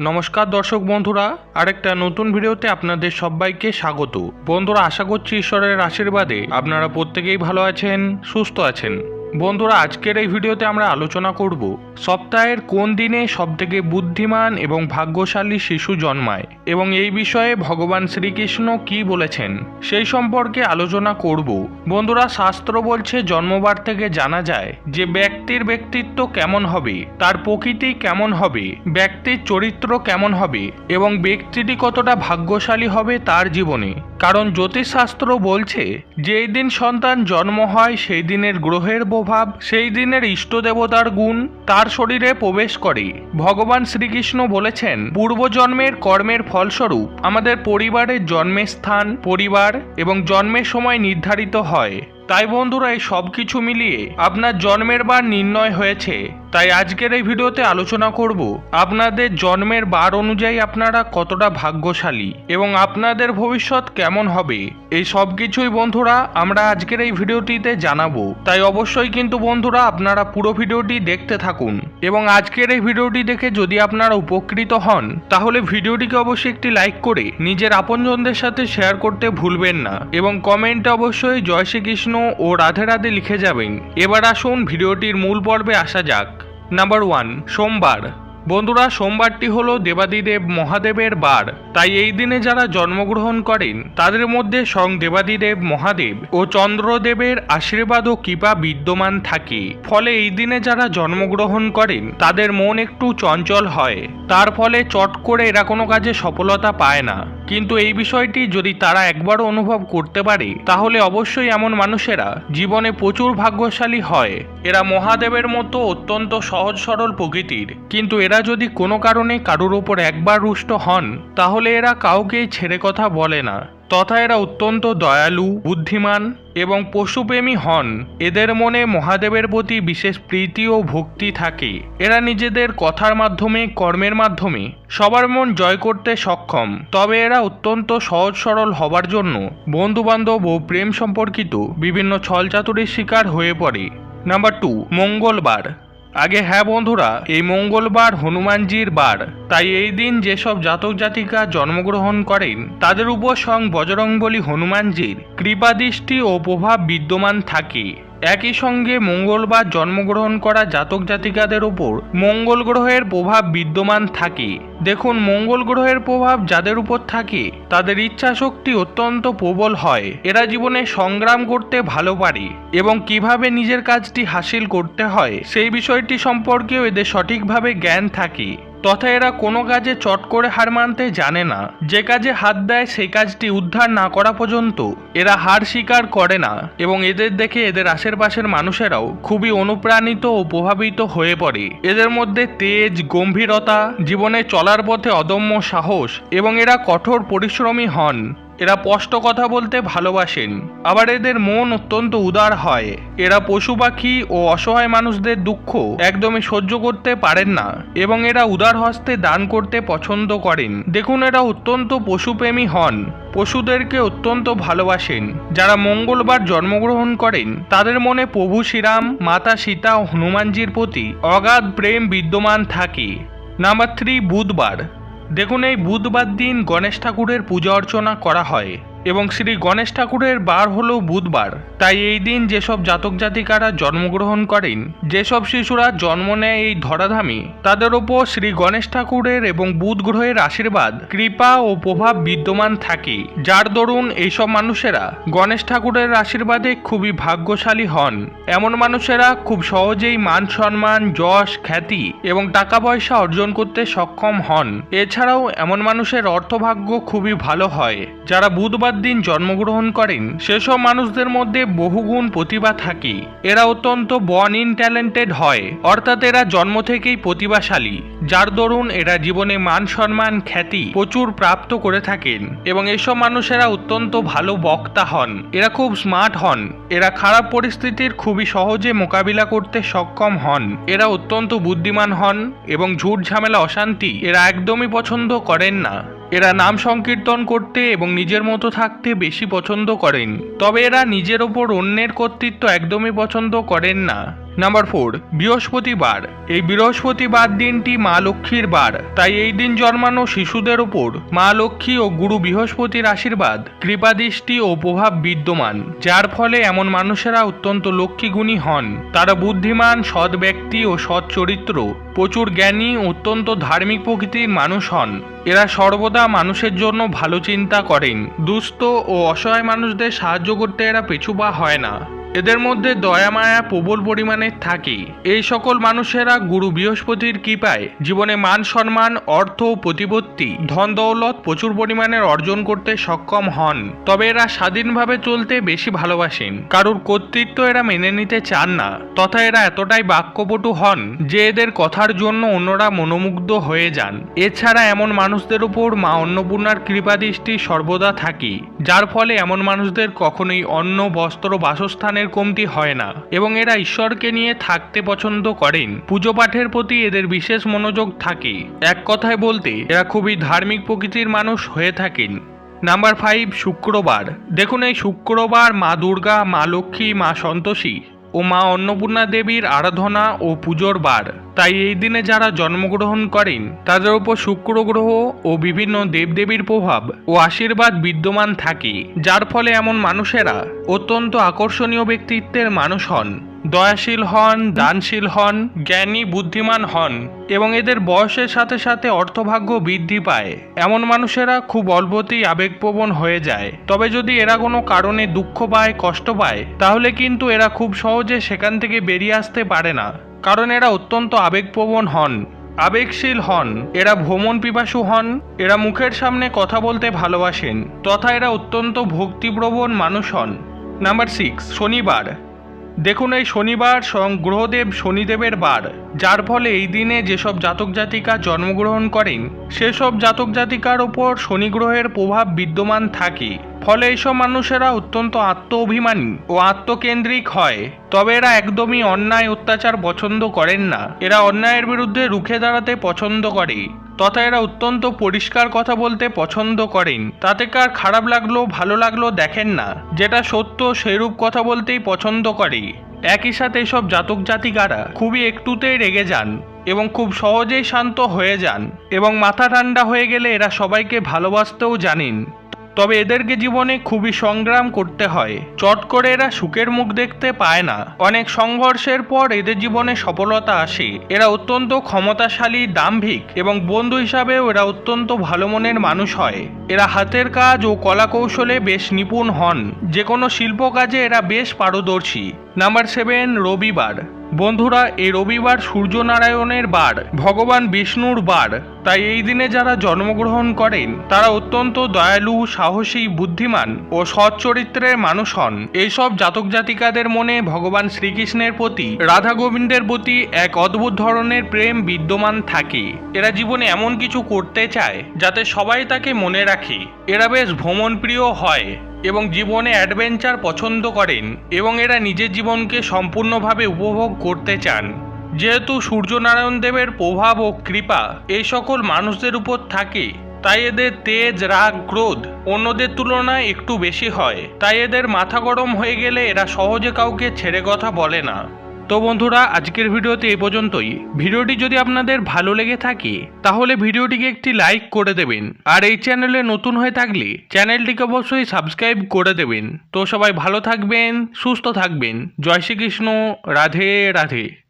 নমস্কার দর্শক বন্ধুরা, আরেকটা নতুন ভিডিওতে আপনাদের সবাইকে স্বাগত। বন্ধুরা, আশা করছি ঈশ্বরের আশীর্বাদে আপনারা প্রত্যেকেই ভালো আছেন, সুস্থ আছেন। বন্ধুরা, আজকের এই ভিডিওতে আমরা আলোচনা করব সপ্তাহের কোন দিনে সবথেকে বুদ্ধিমান এবং ভাগ্যশালী শিশু জন্মায় এবং এই বিষয়ে ভগবান শ্রীকৃষ্ণ কি বলেছেন সেই সম্পর্কে আলোচনা করব। বন্ধুরা, শাস্ত্র বলছে, জন্মবার থেকে জানা যায় যে ব্যক্তির ব্যক্তিত্ব কেমন হবে, তার প্রকৃতি কেমন হবে, ব্যক্তির চরিত্র কেমন হবে এবং ব্যক্তিটি কতটা ভাগ্যশালী হবে তার জীবনে। কারণ জ্যোতিষশাস্ত্র বলছে, যেই দিন সন্তান জন্ম হয়, সেই দিনের গ্রহের প্রভাব, সেই দিনের ইষ্ট দেবতার গুণ, তার শরীরে প্রবেশ করে। ভগবান শ্রীকৃষ্ণ বলেছেন, পূর্বজন্মের কর্মের ফলস্বরূপ আমাদের পরিবারের জন্মের স্থান, পরিবার এবং জন্মের সময় নির্ধারিত হয়। তাই বন্ধুরা এই সব কিছু মিলিয়ে আপনার জন্মের বার নির্ণয় হয়েছে। তাই আজকের এই ভিডিওতে আলোচনা করব, আপনাদের জন্মের বার অনুযায়ী আপনারা কতটা ভাগ্যশালী এবং আপনাদের ভবিষ্যৎ কেমন হবে। এই সব কিছুই বন্ধুরা আমরা আজকের এই ভিডিওটিতে জানাব। তাই অবশ্যই কিন্তু বন্ধুরা আপনারা পুরো ভিডিওটি দেখতে থাকুন এবং আজকের এই ভিডিওটি দেখে যদি আপনারা উপকৃত হন, তাহলে ভিডিওটিকে অবশ্যই একটি লাইক করে নিজের আপনজনদের সাথে শেয়ার করতে ভুলবেন না এবং কমেন্টে অবশ্যই জয় শ্রীকৃষ্ণ ও রাধে রাধে লিখে যাবেন। এবার আসুন, ভিডিওটির মূল পর্বে আসা যাক। নাম্বার ওয়ান, সোমবার। বন্ধুরা, সোমবারটি হলো দেবাদিদেব মহাদেবের বার। তাই এই দিনে যারা জন্মগ্রহণ করেন, তাদের মধ্যে স্বয়ং দেবাদিদেব মহাদেব ও চন্দ্রদেবের আশীর্বাদ ও কৃপা বিদ্যমান থাকে। ফলে এই দিনে যারা জন্মগ্রহণ করেন, তাদের মন একটু চঞ্চল হয়। তার ফলে চট করে এরা কোনো কাজে সফলতা পায় না। কিন্তু এই বিষয়টি যদি তারা একবারও অনুভব করতে পারে, তাহলে অবশ্যই এমন মানুষেরা জীবনে প্রচুর ভাগ্যশালী হয়। এরা মহাদেবের মতো অত্যন্ত সহজ সরল প্রকৃতির। কিন্তু এরা যদি কোনো কারণে কারোর ওপর একবার রুষ্ট হন, তাহলে এরা কাউকেই ছেড়ে কথা বলে না। তথা এরা অত্যন্ত দয়ালু, বুদ্ধিমান এবং পশুপ্রেমী হন। এদের মনে মহাদেবের প্রতি বিশেষ প্রীতি ও ভক্তি থাকে। এরা নিজেদের কথার মাধ্যমে, কর্মের মাধ্যমে সবার মন জয় করতে সক্ষম। তবে এরা অত্যন্ত সহজ সরল হবার জন্য বন্ধুবান্ধব ও প্রেম সম্পর্কিত বিভিন্ন ছলচাতুরির শিকার হয়ে পড়ে। নাম্বার টু মঙ্গলবার। আগে হ্যাঁ বন্ধুরা, এই মঙ্গলবার হনুমানজির বার। তাই এই দিন যেসব জাতক জাতিকা জন্মগ্রহণ করেন, তাদের উপর স্বয়ং বজরংবলী হনুমানজির কৃপাদৃষ্টি ও প্রভাব বিদ্যমান থাকে। একই সঙ্গে মঙ্গলবার জন্মগ্রহণ করা জাতক জাতিকাদের ওপর মঙ্গল গ্রহের প্রভাব বিদ্যমান থাকে। দেখুন, মঙ্গল গ্রহের প্রভাব যাদের উপর থাকে, তাদের ইচ্ছা শক্তি অত্যন্ত প্রবল হয়। এরা জীবনে সংগ্রাম করতে ভালো পারে এবং কীভাবে নিজের কাজটি হাসিল করতে হয়, সেই বিষয়টি সম্পর্কেও এদের সঠিকভাবে জ্ঞান থাকে। তথা এরা কোনো কাজে চট করে হার মানতে জানে না। যে কাজে হাত দেয়, সেই কাজটি উদ্ধার না করা পর্যন্ত এরা হার স্বীকার করে না এবং এদের দেখে এদের আশেপাশের মানুষেরাও খুবই অনুপ্রাণিত ও প্রভাবিত হয়ে পড়ে। এদের মধ্যে তেজ, গম্ভীরতা, জীবনে চলার পথে অদম্য সাহস এবং এরা কঠোর পরিশ্রমী হন। এরা স্পষ্ট কথা বলতে ভালোবাসেন। আবার এদের মন অত্যন্ত উদার হয়। এরা পশু পাখি ও অসহায় মানুষদের দুঃখ একদমই সহ্য করতে পারেন না এবং এরা উদার হস্তে দান করতে পছন্দ করেন। দেখুন, এরা অত্যন্ত পশুপ্রেমী হন। পশুদেরকে অত্যন্ত ভালোবাসেন। যারা মঙ্গলবার জন্মগ্রহণ করেন, তাদের মনে প্রভু শ্রীরাম, মাতা সীতা ও হনুমানজির প্রতি অগাধ প্রেম বিদ্যমান থাকে। নাম্বার থ্রি বুধবার। দেখুন এই বুধবার দিন গণেশ ঠাকুরের পূজা অর্চনা করা হয়। এবং শ্রী গণেশ ঠাকুরের বার হলো বুধবার। তাই এই দিন যেসব জাতক জাতিকারা জন্মগ্রহণ করেন, যেসব শিশুরা জন্ম নেয় এই ধরাধামে, তাদের ওপর শ্রী গণেশ ঠাকুরের এবং বুধ গ্রহের আশীর্বাদ, কৃপা ও প্রভাব বিদ্যমান থাকে। যার দরুন এইসব মানুষেরা গণেশ ঠাকুরের আশীর্বাদে খুবই ভাগ্যশালী হন। এমন মানুষেরা খুব সহজেই মান সম্মান, যশ, খ্যাতি এবং টাকা পয়সা অর্জন করতে সক্ষম হন। এছাড়াও এমন মানুষের অর্থভাগ্য খুবই ভালো হয়, যারা বুধবার দিন জন্মগ্রহণ করেন, সেসব মানুষদের মধ্যে বহুগুণ প্রতিভা থাকে। এরা অত্যন্ত বর্ন ইন ট্যালেন্টেড হয়, অর্থাৎ এরা জন্ম থেকেই প্রতিভাশালী। যার দরুন এরা জীবনে মান সম্মান, খ্যাতি প্রচুর প্রাপ্ত করে থাকেন এবং এসব মানুষেরা অত্যন্ত ভালো বক্তা হন। এরা খুব স্মার্ট হন। এরা খারাপ পরিস্থিতির খুবই সহজে মোকাবিলা করতে সক্ষম হন। এরা অত্যন্ত বুদ্ধিমান হন এবং ঝুট ঝামেলা, অশান্তি এরা একদমই পছন্দ করেন না। এরা নাম সংকীর্তন করতে এবং নিজের মতো থাকতে বেশি পছন্দ করেন। তবে এরা নিজের ওপর অন্যের কর্তৃত্ব একদমই পছন্দ করেন না। নাম্বার ফোর বৃহস্পতিবার। এই বৃহস্পতিবার দিনটি মা লক্ষ্মীর বার। তাই এই দিন জন্মানো শিশুদের উপর মা লক্ষ্মী ও গুরু বৃহস্পতির আশীর্বাদ, কৃপাদৃষ্টি ও প্রভাব বিদ্যমান। যার ফলে এমন মানুষেরা অত্যন্ত লক্ষ্মীগুণী হন। তারা বুদ্ধিমান, সৎ ব্যক্তি ও সৎ চরিত্র। প্রচুর জ্ঞানী, অত্যন্ত ধার্মিক প্রকৃতির মানুষ হন। এরা সর্বদা মানুষের জন্য ভালো চিন্তা করেন। দুস্থ ও অসহায় মানুষদের সাহায্য করতে এরা পিছুপা হয় না। এদের মধ্যে দয়া, মায়া প্রবল পরিমাণে থাকে এই সকল মানুষেরা গুরু বৃহস্পতির কৃপায় জীবনে মান সম্মান, অর্থ প্রতিপত্তি, ধন দৌলত প্রচুর পরিমাণে অর্জন করতে সক্ষম হন। তবে এরা স্বাধীনভাবে চলতে বেশি ভালোবাসেন। কারোর কর্তৃত্ব এরা মেনে নিতে চান না, তথা এরা এতটাই বাক্যপটু হন যে এদের কথার জন্য অন্যরা মনোমুগ্ধ হয়ে যান। এছাড়া এমন মানুষদের উপর মা অন্নপূর্ণার কৃপাদৃষ্টি সর্বদা থাকি যার ফলে এমন মানুষদের কখনোই অন্ন, বস্ত্র, বাসস্থানের কমতি হয় না এবং এরা ঈশ্বরকে নিয়ে থাকতে পছন্দ করেন। পুজো পাঠের প্রতি এদের বিশেষ মনোযোগ থাকে। এক কথায় বলতে, এরা খুবই ধার্মিক প্রকৃতির মানুষ হয়ে থাকেন। নাম্বার ফাইভ শুক্রবার। দেখুন এই শুক্রবার মা দুর্গা, মা লক্ষ্মী, মা সন্তোষী ও মা অন্নপূর্ণা দেবীর আরাধনা ও পুজোর বার। তাই এই দিনে যারা জন্মগ্রহণ করেন, তাদের উপর শুক্র গ্রহ ও বিভিন্ন দেবদেবীর প্রভাব ও আশীর্বাদ বিদ্যমান থাকে। যার ফলে এমন মানুষেরা অত্যন্ত আকর্ষণীয় ব্যক্তিত্বের মানুষ হন। দয়াশীল হন, দানশীল হন, জ্ঞানী, বুদ্ধিমান হন এবং এদের বয়সের সাথে সাথে অর্থভাগ্য বৃদ্ধি পায়। এমন মানুষেরা খুব অল্পতেই আবেগপ্রবণ হয়ে যায়। তবে যদি এরা কোনো কারণে দুঃখ পায়, কষ্ট পায়, তাহলে কিন্তু এরা খুব সহজে সেখান থেকে বেরিয়ে আসতে পারে না। কারণ এরা অত্যন্ত আবেগপ্রবণ হন, আবেগশীল হন। এরা ভ্রমণ পিপাসু হন, এরা মুখের সামনে কথা বলতে ভালোবাসেন, তথা এরা অত্যন্ত ভক্তিপ্রবণ মানুষ হন। নাম্বার সিক্স, শনিবার। দেখুন এই শনিবার স্বয়ং গ্রহদেব শনিদেবের বার। যার ফলে এই দিনে যেসব জাতক জাতিকা জন্মগ্রহণ করেন, সেসব জাতক জাতিকার ওপর শনি গ্রহের প্রভাব বিদ্যমান থাকে। ফলে এইসব মানুষেরা অত্যন্ত আত্ম অভিমানী ও আত্মকেন্দ্রিক হয়। তবে এরা একদমই অন্যায় অত্যাচার পছন্দ করেন না। এরা অন্যায়ের বিরুদ্ধে রুখে দাঁড়াতে পছন্দ করে। তথা এরা অত্যন্ত পরিষ্কার কথা বলতে পছন্দ করেন। তাতে কার খারাপ লাগল, ভালো লাগল দেখেন না। যেটা সত্য, সেরূপ কথা বলতেই পছন্দ করে। একই সাথে এসব জাতক জাতিকারা খুবই একটুতেই রেগে যান এবং খুব সহজেই শান্ত হয়ে যান এবং মাথা ঠান্ডা হয়ে গেলে এরা সবাইকে ভালোবাসতেও জানেন। তবে এদেরকে জীবনে খুবই সংগ্রাম করতে হয়। চট করে এরা সুখের মুখ দেখতে পায় না। অনেক সংঘর্ষের পর এদের জীবনে সফলতা আসে। এরা অত্যন্ত ক্ষমতাশালী, দাম্ভিক এবং বন্ধু হিসাবেও এরা অত্যন্ত ভালো মনের মানুষ হয়। এরা হাতের কাজ ও কলা কৌশলে বেশ নিপুণ হন। যে কোনো শিল্প কাজে এরা বেশ পারদর্শী। নাম্বার সেভেন, রবিবার। বন্ধুরা, এই রবিবার সূর্যনারায়ণের বার, ভগবান বিষ্ণুর বার। তাই এই দিনে যারা জন্মগ্রহণ করেন, তারা অত্যন্ত দয়ালু, সাহসী, বুদ্ধিমান ও সৎ চরিত্রের মানুষ হন। এইসব জাতক জাতিকাদের মনে ভগবান শ্রীকৃষ্ণের প্রতি, রাধা গোবিন্দের প্রতি এক অদ্ভুত ধরনের প্রেম বিদ্যমান থাকে। এরা জীবনে এমন কিছু করতে চায়, যাতে সবাই তাকে মনে রাখে। এরা বেশ ভ্রমণপ্রিয় হয় এবং জীবনে অ্যাডভেঞ্চার পছন্দ করেন এবং এরা নিজের জীবনকে সম্পূর্ণভাবে উপভোগ করতে চান। যেহেতু সূর্যনারায়ণ দেবের প্রভাব ও কৃপা এই সকল মানুষদের উপর থাকে, তাই এদের তেজ, রাগ, ক্রোধ অন্যদের তুলনায় একটু বেশি হয়। তাই এদের মাথা গরম হয়ে গেলে এরা সহজে কাউকে ছেড়ে কথা বলে না। তো বন্ধুরা, আজকের ভিডিওতে এই পর্যন্তই। ভিডিওটি যদি আপনাদের ভালো লেগে থাকে, তাহলে ভিডিওটিকে একটি লাইক করে দেবেন। আর এই চ্যানেলে নতুন হয়ে থাকলে চ্যানেলটিকে অবশ্যই সাবস্ক্রাইব করে দেবেন। তো সবাই ভালো থাকবেন, সুস্থ থাকবেন। জয় শ্রীকৃষ্ণ, রাধে রাধে।